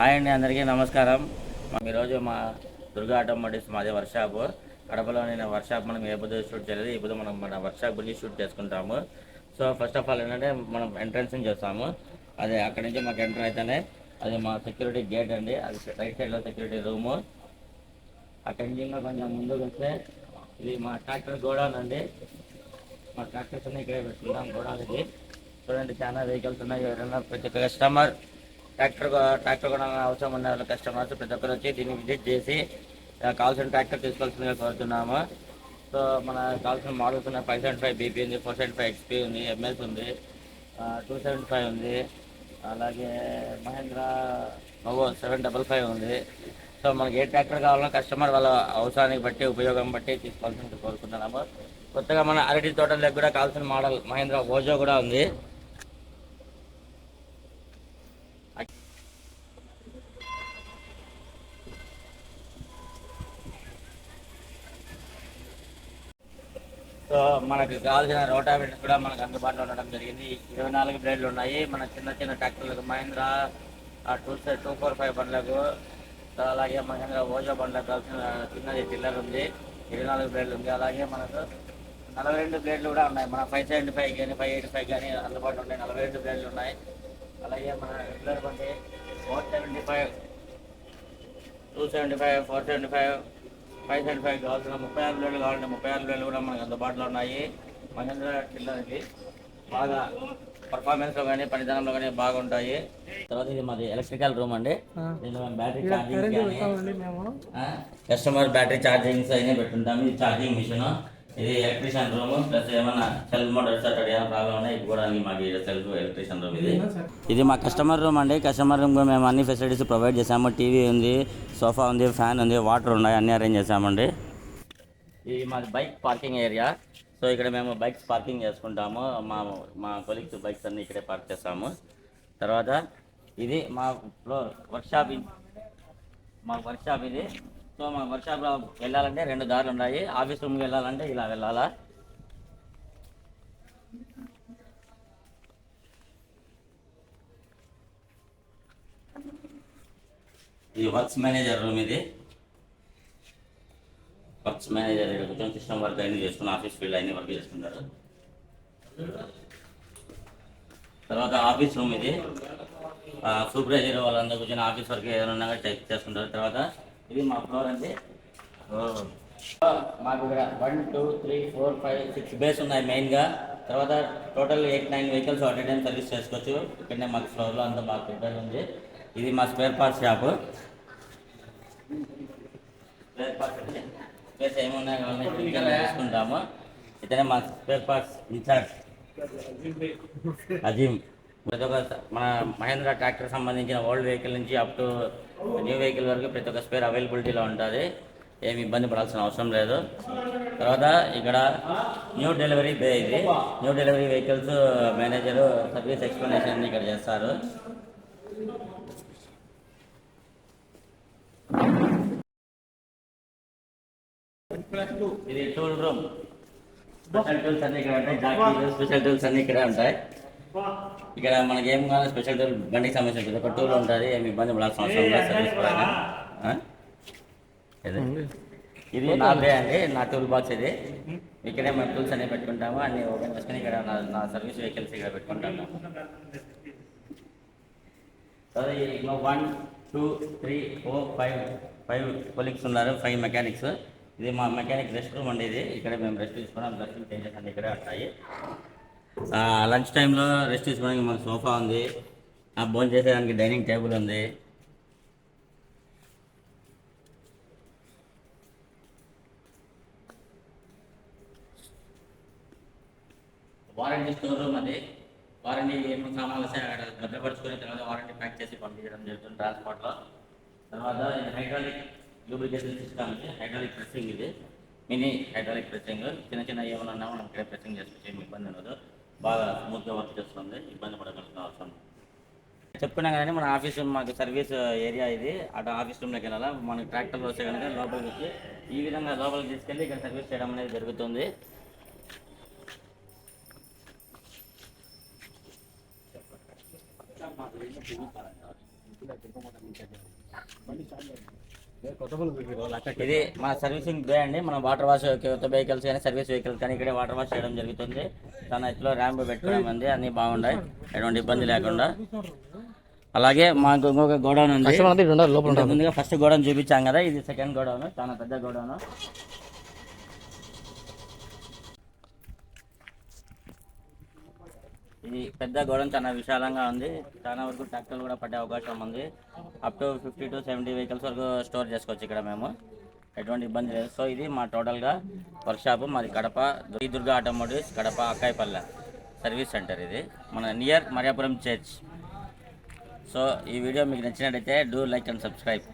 Hi అండి అందరికీ నమస్కారం. మా ఈరోజు మా దుర్గా ఆటోమోటివ్స్ మాది వర్క్షాప్ కడపలో నేను వర్క్షాప్ మనం ఏ పొద్దు షూట్ చేయలేదు ఇప్పుడు మనం మన వర్క్షాప్ గురించి షూట్ చేసుకుంటాము. సో ఫస్ట్ ఆఫ్ ఆల్ ఏంటంటే మనం ఎంట్రన్స్ చేస్తాము. అదే అక్కడి నుంచి మాకు ఎంటర్ అయితేనే అది మా సెక్యూరిటీ గేట్ అండి. అది రైట్ సైడ్లో సెక్యూరిటీ రూము అక్కడి నుంచి ఇంకా కొంచెం ముందుకు వస్తే ఇది మా ట్రాక్టర్ గోడౌన్ అండి. మా ట్రాక్టర్స్ అన్ని ఇక్కడే పెట్టుకుంటాం గోడౌన్ ఇది చూడండి చాలా వెహికల్స్ ఉన్నాయి. ఎవరైనా ప్రతి ఒక్క కస్టమర్ ట్రాక్టర్ ట్రాక్టర్ కూడా అవసరం ఉన్న వాళ్ళ కస్టమర్స్ ప్రతి ఒక్కరు వచ్చి దీన్ని విజిట్ చేసి కావాల్సిన ట్రాక్టర్ తీసుకోవాల్సిందిగా కోరుతున్నాము. సో మన కావాల్సిన మోడల్స్ ఉన్నాయి. ఫైవ్ సెవెంటీ ఫైవ్ బీపీ ఉంది ఫోర్ సెవెంటీ ఫైవ్ ఎక్స్పీ ఉంది ఎంఎస్ ఉంది టూ సెవెంటీ ఫైవ్ ఉంది అలాగే Mahindra Novo seven double five ఉంది. సో మనకి ఏ ట్రాక్టర్ కావాలన్నా కస్టమర్ వాళ్ళ అవసరానికి బట్టి ఉపయోగం బట్టి తీసుకోవాల్సింది కోరుకుంటున్నాము. కొత్తగా మన అరటి తోటలకు కూడా కావాల్సిన మోడల్ మహేంద్ర ఓజో కూడా ఉంది. సో మనకు కావాల్సిన రోటావేటర్స్ కూడా మనకు అందుబాటులో ఉండడం జరిగింది. ఇరవై నాలుగు బ్లేడ్లు ఉన్నాయి. మన చిన్న చిన్న ట్రాక్టర్లకు Mahindra two two four five బండ్లకు అలాగే మహేంద్ర ఓజో బండ్లకు కావాల్సిన చిన్నది టిల్లర్ ఉంది. ఇరవై నాలుగు బ్లేడ్లు ఉంది. అలాగే మనకు నలభై రెండు బ్లేడ్లు కూడా ఉన్నాయి. మన ఫైవ్ సెవెంటీ ఫైవ్ కానీ ఫైవ్ ఎయిటీ ఫైవ్ కానీ అందుబాటులో ఉన్నాయి. నలభై రెండు బ్లేడ్లు ఉన్నాయి. అలాగే మన రెగ్యులర్ బండి four seventy five two seventy five four seventy five five seventy five కావాల్సిన ముప్పై ఆరు వేలు కావాలంటే ముప్పై ఆరు వేలు కూడా మనకు అందుబాటులో ఉన్నాయి. మహేంద్ర టిల్లర్కి బాగా పర్ఫార్మెన్స్లో కానీ పనితనంలో కానీ బాగుంటాయి. తర్వాత ఇది మాది ఎలక్ట్రికల్ రూమ్ అండి. దీనిలో బ్యాటరీ ఛార్జింగ్ కానీ కస్టమర్ బ్యాటరీ ఛార్జింగ్స్ అయినా పెట్టుంటాము. ఇది ఛార్జింగ్ మిషన్ ఇది ఎలక్ట్రీషియన్ రూమ్ ప్లస్ ఏమైనా సెల్ఫ్ మోటార్స్ అక్కడ ఏమైనా ప్రాబ్లం ఉన్నాయి ఇవ్వడానికి మాకు సెల్ఫ్ ఎలక్ట్రీషియన్ రూమ్ ఇది. ఇది మా కస్టమర్ రూమ్ అండి. కస్టమర్ రూమ్ మేము అన్ని ఫెసిలిటీస్ ప్రొవైడ్ చేసాము టీవీ ఉంది సోఫా ఉంది ఫ్యాన్ ఉంది వాటర్ ఉన్నాయి అన్ని అరేంజ్ చేసామండి ఇది మాది బైక్ పార్కింగ్ ఏరియా సో ఇక్కడ మేము బైక్స్ పార్కింగ్ చేసుకుంటాము. మా మా కొలీగ్స్ బైక్స్ అన్ని ఇక్కడే పార్క్ చేస్తాము. తర్వాత ఇది మా ఫ్లోర్ వర్క్షాప్ మా వర్క్షాప్ ఇది. సో మా వర్క్షాప్ వెళ్ళాలంటే రెండు దారులు ఉన్నాయి. ఆఫీస్ రూమ్కి వెళ్ళాలంటే ఇలా వెళ్ళాలా? ఇది వర్క్స్ మేనేజర్ రూమ్ ఇది. వర్క్స్ మేనేజర్ ఇక్కడ సిస్టమ్ వర్క్ అన్ని చేసుకుని ఆఫీస్ ఫీల్డ్ అన్ని వర్క్ చేసుకుంటారు. తర్వాత ఆఫీస్ రూమ్ ఇది. సూపర్వైజర్ వాళ్ళందరూ కూర్చొని ఆఫీస్ వర్క్ ఏదైనా ఉన్నా చెక్ చేసుకుంటారు. తర్వాత ఇది మా ఫ్లోర్ అండి. మాకు ఇక్కడ one two three four five six bays ఉన్నాయి మెయిన్గా తర్వాత total eight nine vehicles at time service చేసుకోవచ్చు. ఇక్కడనే మాకు ఫ్లోర్లో అంతా మాకు ప్రిపేర్ ఉంది. ఇది మా spare parts shop spare parts అండి స్పేస్ ఏమున్నాయి కావాలని చేసుకుంటాము. ఇతనే మా స్పేర్ పార్ట్స్ ఇన్ఛార్జ్ అజీమ్ ప్రతి ఒక్క మన మహేంద్ర ట్రాక్టర్ సంబంధించిన ఓల్డ్ వెహికల్ నుంచి అప్ టు న్యూ వెహికల్ వరకు ప్రతి ఒక్క స్పేర్ అవైలబిలిటీలో ఉంటుంది. ఏమి ఇబ్బంది పడాల్సిన అవసరం లేదు. తర్వాత ఇక్కడ న్యూ డెలివరీ బే ఇది. New delivery vehicles manager service explanation ఇక్కడ చేస్తారు. ఇది టూల్ రూమ్. స్పెషల్ టూల్స్ అన్ని ఇక్కడ ఉంటాయి. స్పెషల్ టూల్స్ అన్ని ఇక్కడే ఉంటాయి. ఇక్కడ మనకి ఏం కావాలి స్పెషల్ టూల్ బండికి సంబంధించిన ప్రతి ఒక్క టూల్ ఉంటుంది. ఏమి ఇబ్బంది పడాల్సిన అవసరం లేదు సర్వీస్ పరంగా? ఇది నా బే అండి నా టూల్ బాక్స్ ఇది. ఇక్కడే మన టూల్స్ అన్ని పెట్టుకుంటాము. అన్ని ఓపెన్ చేసుకుని ఇక్కడ నా సర్వీస్ వెహికల్స్ ఇక్కడ పెట్టుకుంటాము. సరే ఇంకో one two three four five five colleagues ఉన్నారు ఫైవ్ మెకానిక్స్ ఇది మా మెకానిక్ రెస్ట్ రూమ్ అండి ఇది. ఇక్కడ మేము రెస్ట్ తీసుకున్నాం. రెస్ట్ చేంజెస్ అన్ని ఇక్కడే ఉంటాయి. లంచ్ టైంలో రెస్ట్ తీసుకోవడానికి మాకు సోఫా ఉంది. భోజనం చేసేదానికి డైనింగ్ టేబుల్ ఉంది. వారంటీ స్టోర్ రూమ్ అది వారంటీ ఏమైనా సామాన్లు వస్తే అక్కడ భద్రపరుచుకుని తర్వాత వారంటీ ప్యాక్ చేసి పంపించడం జరుగుతుంది ట్రాన్స్పోర్ట్లో. తర్వాత హైడ్రాలిక్ లూబ్రికేషన్ సిస్టమ్ ఇది హైడ్రాలిక్ ప్రెస్సింగ్ ఇది. Mini hydraulic pressing. చిన్న చిన్న ఏమైనా ఉన్నా మనం ఇక్కడే ప్రెస్సింగ్ చేసుకోవచ్చు ఏమి ఇబ్బంది ఉండదు. బాగా స్మూత్గా వర్క్ చేస్తుంది. ఇబ్బంది పడగలుగుతున్న అవసరం చెప్పుకున్నాం కానీ మన ఆఫీస్ రూమ్ మాకు సర్వీస్ ఏరియా ఇది. అటు ఆఫీస్ రూమ్లోకి వెళ్ళాలా? మనకి ట్రాక్టర్లు వస్తే కనుక లోపలికి వచ్చి ఈ విధంగా లోపలికి తీసుకెళ్ళి ఇక్కడ సర్వీస్ చేయడం అనేది జరుగుతుంది. ఇది మన సర్వీసింగ్ బే అండి. మన వాటర్ వాష్ కొత్త వెహికల్స్ కానీ సర్వీస్ వెహికల్స్ కానీ ఇక్కడే వాటర్ వాష్ చేయడం జరుగుతుంది. తన ఎట్లో ర్యాంప్ పెట్టుకోవడం ఉంది అన్ని బాగున్నాయి ఎటువంటి ఇబ్బంది లేకుండా. అలాగే మాకు ఇంకొక గోడౌన్ ఉంది. ముందుగా ఫస్ట్ గోడౌన్ చూపించాం కదా. ఇది సెకండ్ గోడౌన్ చాలా పెద్ద గోడౌన్. ఇది పెద్ద గోడౌన్ చాలా విశాలంగా ఉంది. చాలా వరకు ట్రాక్టర్లు కూడా పడే అవకాశం ఉంది. Up to fifty to seventy vehicles వరకు స్టోర్ చేసుకోవచ్చు ఇక్కడ మేము. ఎటువంటి ఇబ్బంది లేదు. సో ఇది మా టోటల్గా వర్క్షాప్ మాది కడప ఈ Durga automotives Kadapa Akkayapalle service centre ఇది. మన నియర్ మరియాపురం చర్చ్ సో ఈ వీడియో మీకు నచ్చినట్టయితే డూ లైక్ అండ్ సబ్స్క్రైబ్